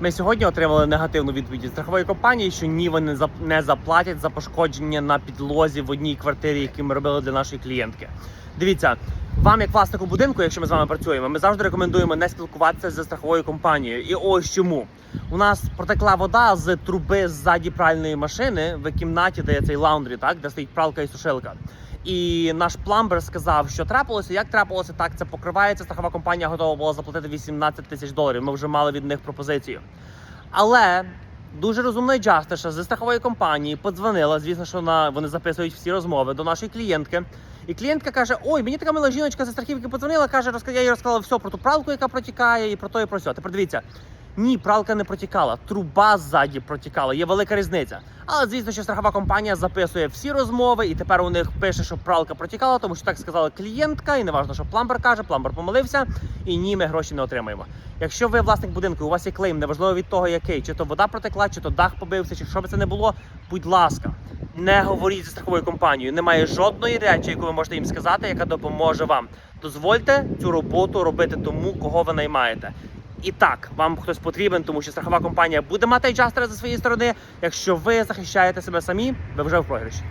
Ми сьогодні отримали негативну відповідь від страхової компанії, що ні, вони не заплатять за пошкодження на підлозі в одній квартирі, які ми робили для нашої клієнтки. Дивіться, вам як власнику будинку, якщо ми з вами працюємо, ми завжди рекомендуємо не спілкуватися зі страховою компанією. І ось чому. У нас протекла вода з труби ззаді пральної машини в кімнаті, де є цей лаундрі, так де стоїть пралка і сушилка. І наш пламбер сказав, що трапилося, як трапилося, так це покривається. Страхова компанія готова була заплатити 18 тисяч доларів. Ми вже мали від них пропозицію. Але дуже розумна і Джастиша зі страхової компанії подзвонила. Звісно, що на вони записують всі розмови до нашої клієнтки. І клієнтка каже: Ой, мені така мила жіночка зі страхівки подзвонила, каже, я їй розказала все про ту пралку, яка протікає, і про то, і про все. Тепер дивіться. Ні, пралка не протікала, труба ззаді протікала. Є велика різниця. Але звісно, що страхова компанія записує всі розмови, і тепер у них пише, що пралка протікала, тому що так сказала клієнтка, і не важливо, що пламбер каже, пламбер помилився, і ні, ми гроші не отримаємо. Якщо ви власник будинку, у вас є клейм, неважливо від того, який, чи то вода протекла, чи то дах побився, чи що би це не було, будь ласка. Не говоріть зі страховою компанією. Немає жодної речі, яку ви можете їм сказати, яка допоможе вам. Дозвольте цю роботу робити тому, кого ви наймаєте. І так, вам хтось потрібен, тому що страхова компанія буде мати джастера за своєї сторони. Якщо ви захищаєте себе самі, ви вже в програші.